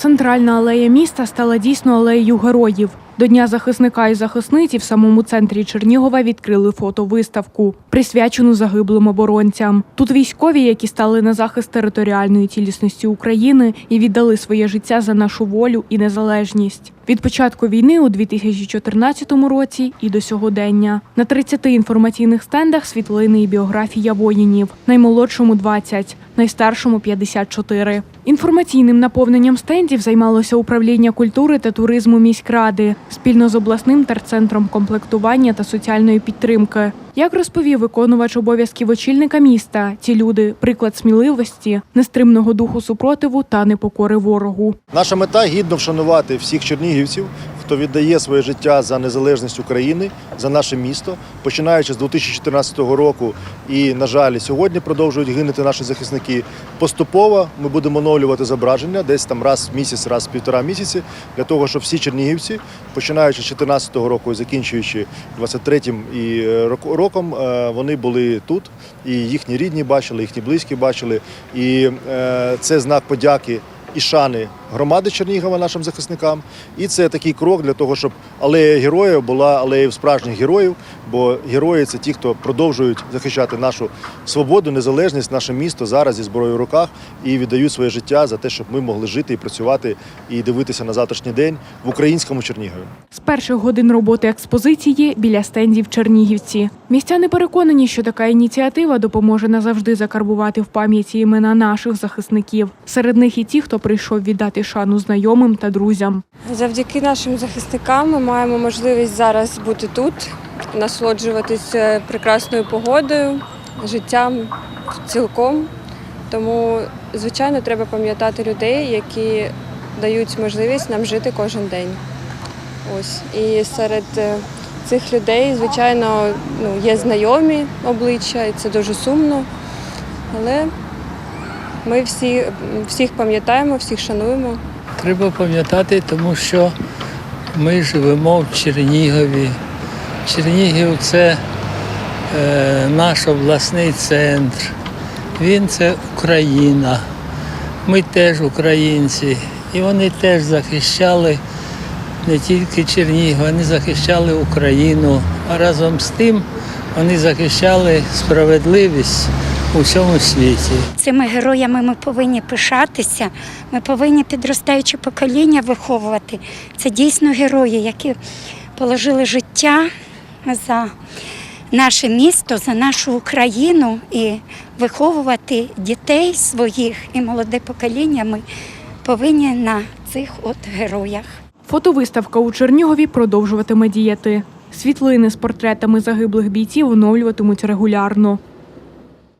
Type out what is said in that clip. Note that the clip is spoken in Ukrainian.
Центральна алея міста стала дійсно алеєю героїв. До Дня захисника і захисниці в самому центрі Чернігова відкрили фотовиставку, присвячену загиблим оборонцям. Тут військові, які стали на захист територіальної цілісності України і віддали своє життя за нашу волю і незалежність. Від початку війни у 2014 році і до сьогодення на 30 інформаційних стендах світлини і біографія воїнів, наймолодшому 20, найстаршому 54. Інформаційним наповненням стендів займалося управління культури та туризму міськради спільно з обласним терцентром комплектування та соціальної підтримки. Як розповів виконувач обов'язків очільника міста, ці люди приклад сміливості, нестримного духу супротиву та непокори ворогу. Наша мета гідно вшанувати всіх чернігівців, хто віддає своє життя за незалежність України, за наше місто, починаючи з 2014 року. І, на жаль, сьогодні продовжують гинути наші захисники. Поступово ми будемо оновлювати зображення десь там раз в місяць, раз в півтора місяці, для того, щоб всі чернігівці, починаючи з 2014 року і закінчуючи 23-м і е, роком, е, вони були тут, і їхні рідні бачили, їхні близькі бачили. І е, це знак подяки і шани громади Чернігова нашим захисникам. І це такий крок для того, щоб алея героїв була алеєю справжніх героїв, бо герої це ті, хто продовжують захищати нашу свободу, незалежність, наше місто зараз зі зброєю в руках і віддають своє життя за те, щоб ми могли жити і працювати і дивитися на завтрашній день в українському Чернігові. З перших годин роботи експозиції біля стендів Чернігівці. Містяни переконані, що така ініціатива допоможе назавжди закарбувати в пам'яті імена наших захисників. Серед них і ті, хто прийшов віддати шану знайомим та друзям. Завдяки нашим захисникам ми маємо можливість зараз бути тут, насолоджуватись е, прекрасною погодою, життям цілком. Тому, звичайно, треба пам'ятати людей, які дають можливість нам жити кожен день. Ось. І серед е, цих людей, звичайно, ну, є знайомі обличчя, і це дуже сумно. Але ми всі, всіх пам'ятаємо, всіх шануємо. Треба пам'ятати, тому що ми живемо в Чернігові. Чернігів це е, наш обласний центр. Він це Україна. Ми теж українці. І вони теж захищали не тільки Чернігів, вони захищали Україну. А разом з тим вони захищали справедливість у всьому світі. Цими героями ми повинні пишатися. Ми повинні підростаюче покоління виховувати. Це дійсно герої, які положили життя за наше місто, за нашу Україну і виховувати дітей своїх і молоде покоління ми повинні на цих от героях. Фотовиставка у Чернігові продовжуватиме діяти. Світлини з портретами загиблих бійців оновлюватимуть регулярно.